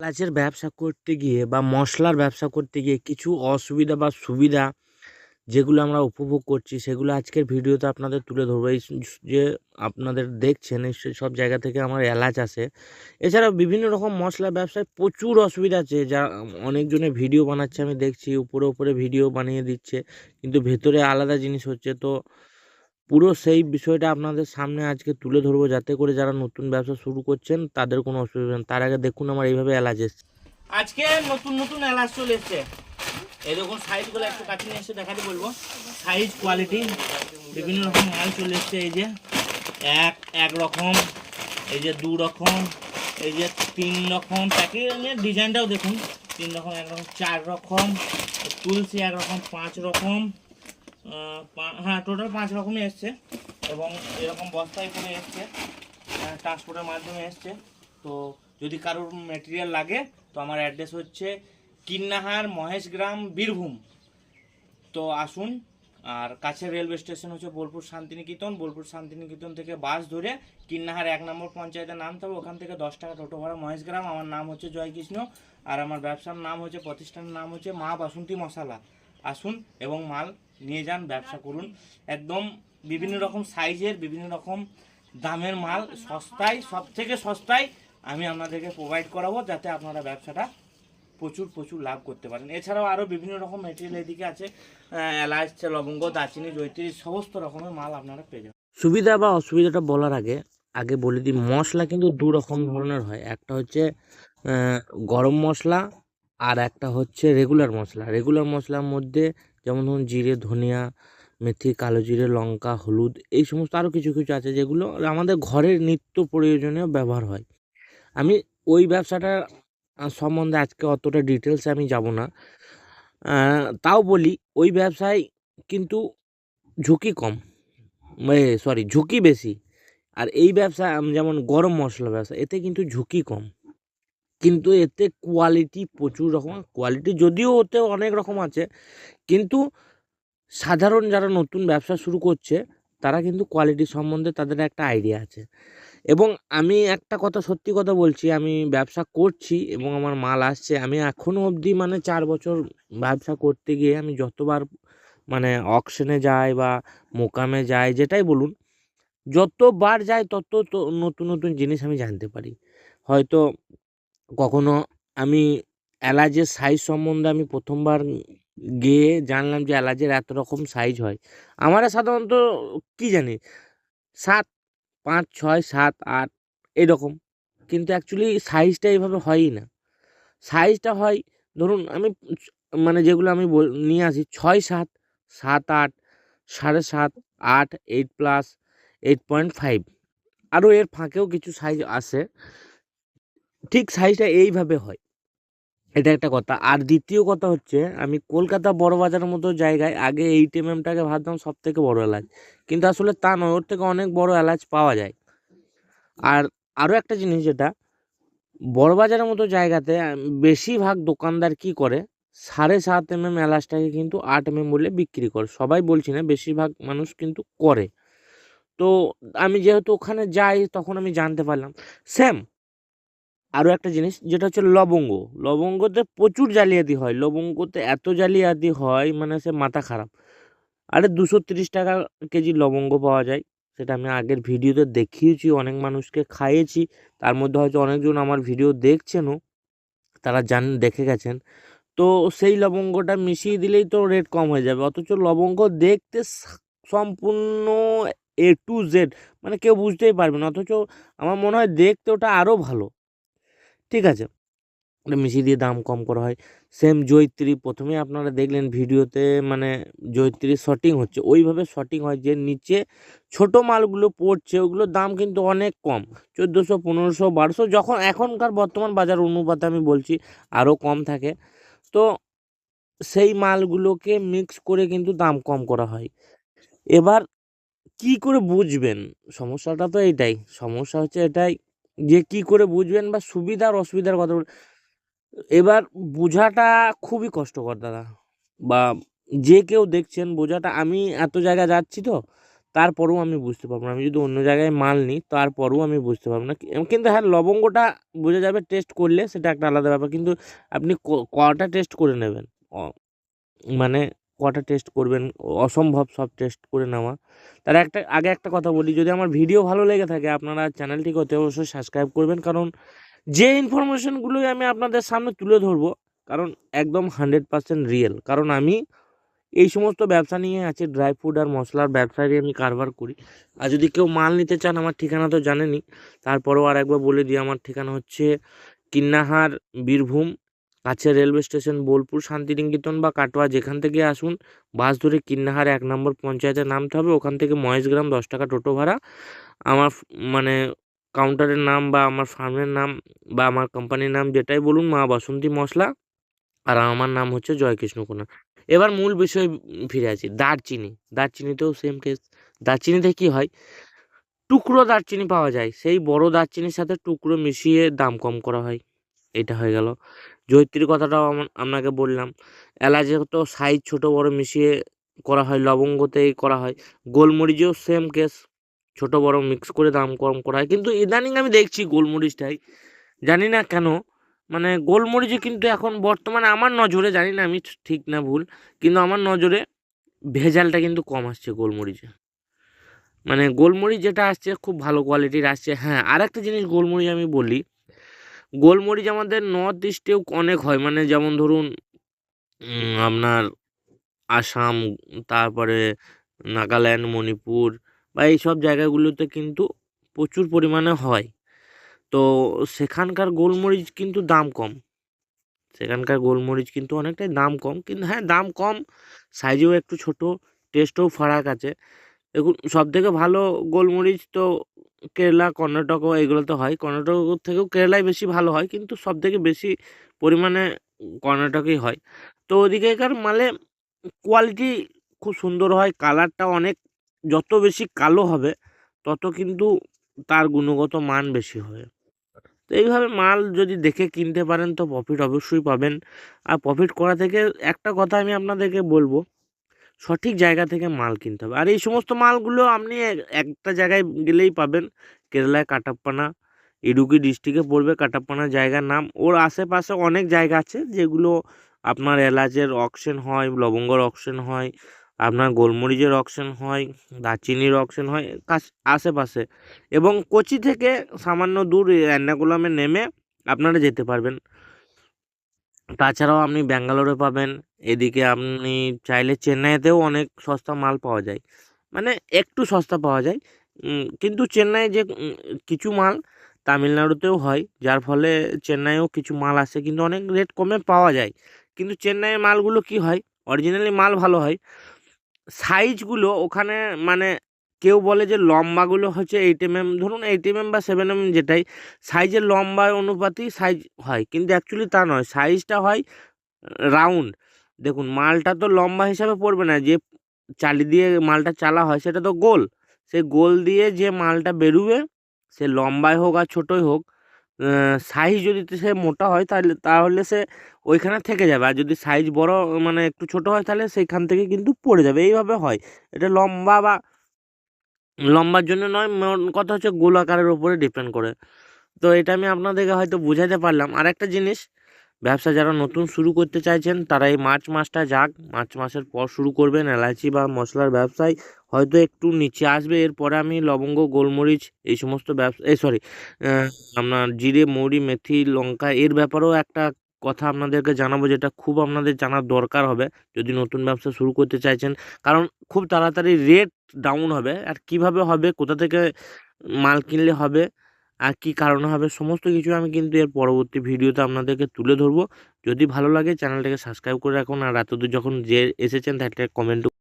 এলাচের ব্যবসা করতে গিয়ে বা মশলার ব্যবসা করতে গিয়ে কিছু অসুবিধা বা সুবিধা যেগুলো আমরা উপভোগ করছি, সেগুলো আজকের ভিডিওতে আপনাদের তুলে ধরবো। এই যে আপনাদের দেখছেন, এই সব জায়গা থেকে আমার এলাচ আসে এছাড়াও বিভিন্ন রকম মশলা ব্যবসায় প্রচুর অসুবিধা আছে। যা, অনেকজনে ভিডিও বানাচ্ছে, আমি দেখছি, উপরে উপরে ভিডিও বানিয়ে দিচ্ছে, কিন্তু ভেতরে আলাদা জিনিস হচ্ছে। তো পুরো সেই বিষয়টা আপনাদের সামনে আজকে তুলে ধরবো যাতে করে যারা নতুন ব্যবসা শুরু করছেন তাদের কোনো অসুবিধা তার আগে দেখুন আমার এইভাবে এলাচ এসছে। আজকে নতুন নতুন এলাচ চলে এসছে। দেখুন সাইজগুলো একটু কাছে নিয়ে এসে দেখাতে বলব। সাইজ কোয়ালিটি বিভিন্ন রকম মাল চলে এসছে। এই যে এক এক রকম, এই যে দু রকম, এই যে তিন রকম প্যাকেটের ডিজাইনটাও দেখুন। তিন রকম, এক রকম, চার রকম, তুলসী এক রকম, পাঁচ রকম। হ্যাঁ টোটাল পাঁচ রকমই এসছে এবং এরকম বস্তায় করে এসছে ট্রান্সপোর্টের মাধ্যমে এসছে। তো যদি কারোর মেটেরিয়াল লাগে, তো আমার অ্যাড্রেস হচ্ছে কিন্নাহার মহেশগ্রাম বীরভূম। তো আসুন, আর কাছের রেলওয়ে স্টেশন হচ্ছে বোলপুর শান্তিনিকেতন। বোলপুর শান্তিনিকেতন থেকে বাস ধরে কিন্নাহার এক নম্বর পঞ্চায়েতে নামতে হবে ওখান থেকে দশ টাকা টোটো ভাড়া মহেশগ্রাম আমার নাম হচ্ছে জয়কৃষ্ণ, আর আমার ব্যবসার নাম হচ্ছে, প্রতিষ্ঠানের নাম হচ্ছে মা বাসন্তী মশালা। আসুন এবং মাল নিয়ে যান, ব্যবসা করুন। একদম বিভিন্ন রকম সাইজের বিভিন্ন রকম দামের মাল, সস্তায় সব থেকে সস্তায় আমি আপনাদেরকে প্রোভাইড করাবো যাতে আপনারা ব্যবসাটা প্রচুর প্রচুর লাভ করতে পারেন। এছাড়াও আরও বিভিন্ন রকম মেটেরিয়াল এদিকে আছে এলাচ, লবঙ্গ, দারচিনি জৈত্রী সমস্ত রকমের মাল আপনারা পেয়ে যাবেন। সুবিধা বা অসুবিধাটা বলার আগে আগে বলে দিই, মশলা কিন্তু দু রকম ধরনের হয়। একটা হচ্ছে গরম মশলা আর একটা হচ্ছে রেগুলার মশলা। রেগুলার মশলার মধ্যে যেমন ধরুন জিরে ধনিয়া মেথি কালো জিরে লঙ্কা হলুদ এই সমস্ত আরও কিছু কিছু আছে যেগুলো আমাদের ঘরের নিত্য প্রয়োজনীয় ব্যবহার হয়। আমি ওই ব্যবসাটার আহ, সম্বন্ধে আজকে অতটা ডিটেলসে আমি যাব না। তাও বলি ওই ব্যবসায় কিন্তু ঝুঁকি কম। সরি ঝুঁকি বেশি। আর এই ব্যবসা যেমন গরম মশলা ব্যবসা এতে কিন্তু ঝুঁকি কম। কিন্তু এতে কোয়ালিটি প্রচুর রকম। কোয়ালিটি যদিও ওতে অনেক রকম আছে কিন্তু সাধারণ যারা নতুন ব্যবসা শুরু করছে তারা কিন্তু কোয়ালিটি সম্বন্ধে তাদের একটা আইডিয়া আছে। এবং আমি একটা কথা সত্যি কথা বলছি আমি ব্যবসা করছি এবং আমার মাল আসছে আমি এখনও অবধি মানে চার বছর ব্যবসা করতে গিয়ে আমি যতবার মানে অকশনে যাই বা মোকামে যাই যেটাই বলুন যতবার যাই তত তো নতুন নতুন জিনিস আমি জানতে পারি। হয়তো কখনো আমি এলাচের সাইজ সম্বন্ধে আমি প্রথমবার গিয়ে জানলাম যে এলাচের এত রকম সাইজ হয়। আমরা সাধারণত কী জানি, সাত, পাঁচ, ছয়, সাত, আট এরকম। কিন্তু অ্যাকচুয়ালি সাইজটা এইভাবে হয়ই না। সাইজটা হয়, ধরুন আমি মানে যেগুলো আমি নিয়ে আসি, ছয়, সাত সাত, আট, সাড়ে সাত, আট eight plus eight point five আরও এর ফাঁকেও কিছু সাইজ আসে ঠিক সাইজটা এইভাবে হয়। এটা একটা কথা। আর দ্বিতীয় কথা হচ্ছে, আমি কলকাতা বড় বাজারের মতো জায়গায় আগে এইট এম এমটাকে ভাবতাম সব থেকে বড় এলাচ। কিন্তু আসলে তা নয়, ওর থেকে অনেক বড় এলাচ পাওয়া যায়। আর আরও একটা জিনিস যেটা বড় বাজারের মতো জায়গাতে বেশিরভাগ দোকানদার কি করে? সাড়ে সাত এম এম এলাচটাকে কিন্তু আট এম এম বলে বিক্রি করে। সবাই বলছি না, বেশিরভাগ মানুষ কিন্তু করে। তো আমি যেহেতু ওখানে যাই, তখন আমি জানতে পারলাম। সেম আরও একটা জিনিস, যেটা হচ্ছে লবঙ্গ। লবঙ্গতে প্রচুর জালিয়াতি হয়। লবঙ্গতে এত জালিয়াতি হয় মানে সে মাথা খারাপ। আরে দুশো তিরিশ টাকা কেজি লবঙ্গ পাওয়া যায়। সেটা আমি আগের ভিডিওতে দেখিয়েছি, অনেক মানুষকে খাইয়েছি। তার মধ্যে হয়তো অনেকজন আমার ভিডিও দেখছেনও, তারা জান, দেখে গেছেন। তো সেই লবঙ্গটা মিশিয়ে দিলেই তো রেট কম হয়ে যাবে। অথচ লবঙ্গ দেখতে সম্পূর্ণ এ টু জেড মানে কেউ বুঝতেই পারবে না। অথচ আমার মনে হয় দেখতে ওটা আরও ভালো। ঠিক আছে? ওটা মিশিয়ে দিয়ে দাম কম করা হয়। সেম জৈত্রী প্রথমে আপনারা দেখলেন ভিডিওতে মানে জৈত্রী শটিং হচ্ছে। ওইভাবে শটিং হয় যে নিচে ছোট মালগুলো পড়ছে ওগুলোর দাম কিন্তু অনেক কম। চোদ্দোশো, পনেরোশো, বারোশো যখন এখনকার বর্তমান বাজার অনুপাতে আমি বলছি, আরও কম থাকে। তো সেই মালগুলোকে মিক্স করে কিন্তু দাম কম করা হয়। এবার কি করে বুঝবেন? সমস্যাটা তো এটাই। সমস্যা হচ্ছে এটাই যে কি করে বুঝবেন বা সুবিধা আর অসুবিধার কথা এবার বোঝাটা খুবই কষ্টকর দাদা। বা যে কেউ দেখছেন বোঝাটা, আমি এত জায়গা যাচ্ছি তো, তারপরেও আমি বুঝতে পারব না। আমি যদি অন্য জায়গায় মাল নিই, তারপরেও আমি বুঝতে পারব না। কিন্তু হ্যাঁ লবঙ্গটা বোঝা যাবে টেস্ট করলে সেটা একটা আলাদা ব্যাপার। কিন্তু আপনি কটা টেস্ট করে নেবেন? মানে কটা টেস্ট করবেন, অসম্ভব সব টেস্ট করে নেওয়া। তার একটা, আগে একটা কথা বলি, যদি আমার ভিডিও ভালো লেগে থাকে, আপনারা চ্যানেলটিকে অতি অবশ্যই সাবস্ক্রাইব করবেন, কারণ যে ইনফরমেশনগুলোই আমি আপনাদের সামনে তুলে ধরবো, কারণ একদম হান্ড্রেড পার্সেন্ট রিয়েল কারণ আমি এই সমস্ত ব্যবসা নিয়ে আছে ড্রাই ফ্রুট আর মশলার ব্যবসায় আমি কারবার করি। আর যদি কেউ মাল নিতে চান, আমার ঠিকানা তো জানেনই, তারপরেও আর একবার বলে দিই, আমার ঠিকানা হচ্ছে কিন্নাহার বীরভূম কাছে রেলওয়ে স্টেশন বোলপুর, শান্তিনিকেতন বা কাটোয়া, যেখান থেকে আসুন, বাস ধরে কিন্নাহার এক নম্বর পঞ্চায়েতে নামতে হবে। ওখান থেকে মহেশগ্রাম দশ টাকা টোটো ভাড়া। আমার মানে কাউন্টারের নাম বা আমার ফার্মের নাম বা আমার কোম্পানির নাম যেটাই বলুন, মা বাসন্তী মশলা। আর আমার নাম হচ্ছে জয়কৃষ্ণ কুমার এবার মূল বিষয়ে ফিরে আসি, দারচিনি। দারচিনিতেও সেম কেস দারচিনিতে কি হয়? টুকরো দারচিনি পাওয়া যায়। সেই বড় দারচিনির সাথে টুকরো মিশিয়ে দাম কম করা হয়। এটা হয়ে গেল। জয়িত্রীর কথাটাও আপনাকে বললাম। এলাচে তো সাইজ ছোট, বড় মিশিয়ে করা হয়, লবঙ্গতেই করা হয়। গোলমরিচেও সেম কেস ছোট, বড় মিক্স করে দাম কম করা হয়। কিন্তু ইদানিং আমি দেখছি গোলমরিচটাই। জানি না কেন মানে গোলমরিচে কিন্তু এখন বর্তমানে আমার নজরে, জানি না আমি ঠিক না ভুল, কিন্তু আমার নজরে ভেজালটা কিন্তু কম আসছে গোলমরিচে। মানে গোলমরিচ যেটা আসছে, খুব ভালো কোয়ালিটির আসছে। হ্যাঁ আর একটা জিনিস গোলমরিচ আমি বলি গোলমরিচ আমাদের নর্থ ইস্টেও অনেক হয়। মানে যেমন ধরুন আপনার আসাম, তারপরে নাগাল্যান্ড, মণিপুর বা এই সব জায়গাগুলোতে কিন্তু প্রচুর পরিমাণে হয়। তো সেখানকার গোলমরিচ কিন্তু দাম কম। সেখানকার গোলমরিচ কিন্তু অনেকটাই দাম কম। কিন্তু হ্যাঁ দাম কম সাইজেও একটু ছোট টেস্টেও ফারাক আছে। দেখুন সব থেকে ভালো গোলমরিচ তো কেরালা কর্ণাটক এগুলোতে হয়। কর্ণাটক থেকেও কেরালায় বেশি ভালো হয়, কিন্তু সব থেকে বেশি পরিমাণে কর্ণাটকেই হয়। তো ওদিকেকার মালে কোয়ালিটি খুব সুন্দর হয় কালারটা অনেক, যত বেশি কালো হবে, তত কিন্তু তার গুণগত মান বেশি হয়। তো এইভাবে মাল যদি দেখে কিনতে পারেন, তো প্রফিট অবশ্যই পাবেন। আর প্রফিট করা থেকে একটা কথা আমি আপনাদেরকে বলব সঠিক জায়গা থেকে মাল কিনতে হবে। আর এই সমস্ত মালগুলো আপনি এক- একটা জায়গায় গেলেই পাবেন। কেরালায় কাটাপ্পানা, ইডুকি ডিস্ট্রিক্টে পড়বে কাটাপ্পানা জায়গার নাম। ওর আশেপাশে অনেক জায়গা আছে যেগুলো আপনার এলাচের অকশন হয়, লবঙ্গর অকশন হয়, আপনার গোলমরিচের অকশন হয়, দারচিনির অকশন হয় আশেপাশে। এবং কোচি থেকে সামান্য দূর এর্নাকুলামে নেমে আপনারা যেতে পারবেন। তাছাড়াও আপনি ব্যাঙ্গালোরে পাবেন। এদিকে আপনি চাইলে চেন্নাইতেও অনেক সস্তা মাল পাওয়া যায়। মানে একটু সস্তা পাওয়া যায়। কিন্তু চেন্নাই যে কিছু মাল তামিলনাড়ুতেও হয়। যার ফলে চেন্নাইও কিছু মাল আসে, কিন্তু অনেক রেট কমে পাওয়া যায়। কিন্তু চেন্নাইয়ের মালগুলো কি হয়? অরিজিনালি মাল ভালো হয়। সাইজগুলো ওখানে মানে কেউ বলে যে লম্বাগুলো হচ্ছে এইট এম এম ধরুন এইট এম এম বা সেভেন এম যেটাই সাইজের লম্বা অনুপাতেই সাইজ হয়, কিন্তু অ্যাকচুয়ালি তা নয় সাইজটা হয় রাউন্ড দেখুন, মালটা তো লম্বা হিসাবে পড়বে না, যে চালি দিয়ে মালটা চালা হয় সেটা তো গোল। সেই গোল দিয়ে যে মালটা বেরুবে, সে লম্বাই হোক আর ছোটোই হোক সাইজ যদি সে মোটা হয় তাহলে তাহলে সে ওইখানে থেকে যাবে। আর যদি সাইজ বড় মানে একটু ছোট হয় তাহলে সেইখান থেকে কিন্তু পড়ে যাবে। এইভাবে হয়। এটা লম্বা বা লম্বার জন্য নয় কথা হচ্ছে গোল আকারের উপরে ডিপেন্ড করে। তো এটা আমি আপনাদেরকে হয়তো বোঝাতে পারলাম। আর একটা জিনিস, ব্যবসা যারা নতুন শুরু করতে চাইছেন, তারা এই মার্চ মাসটা যাক, মার্চ মাসের পর শুরু করবেন এলাচি বা মশলার ব্যবসায়, হয়তো একটু নিচে আসবে। এরপরে আমি লবঙ্গ, গোলমরিচ, এই সমস্ত ব্যবসা, এই সরি আপনার জিরে, মৌরি, মেথি, লঙ্কা, এর ব্যাপারেও একটা কথা আপনাদেরকে জানাব যেটা খুব আপনাদের জানার দরকার হবে। যদি নতুন ব্যবসা শুরু করতে চাইছেন, কারণ খুব তাড়াতাড়ি রেট ডাউন হবে, আর কীভাবে হবে, কোথা থেকে মাল কিনলে হবে, আর কি কারণে হবে, সমস্ত কিছু আমি কিন্তু এর পরবর্তী ভিডিওতে আপনাদেরকে তুলে ধরবো। যদি ভালো লাগে, চ্যানেলটাকে সাবস্ক্রাইব করে রাখুন, আর এতদূর যখন যে এসেছেন তাহলে কমেন্ট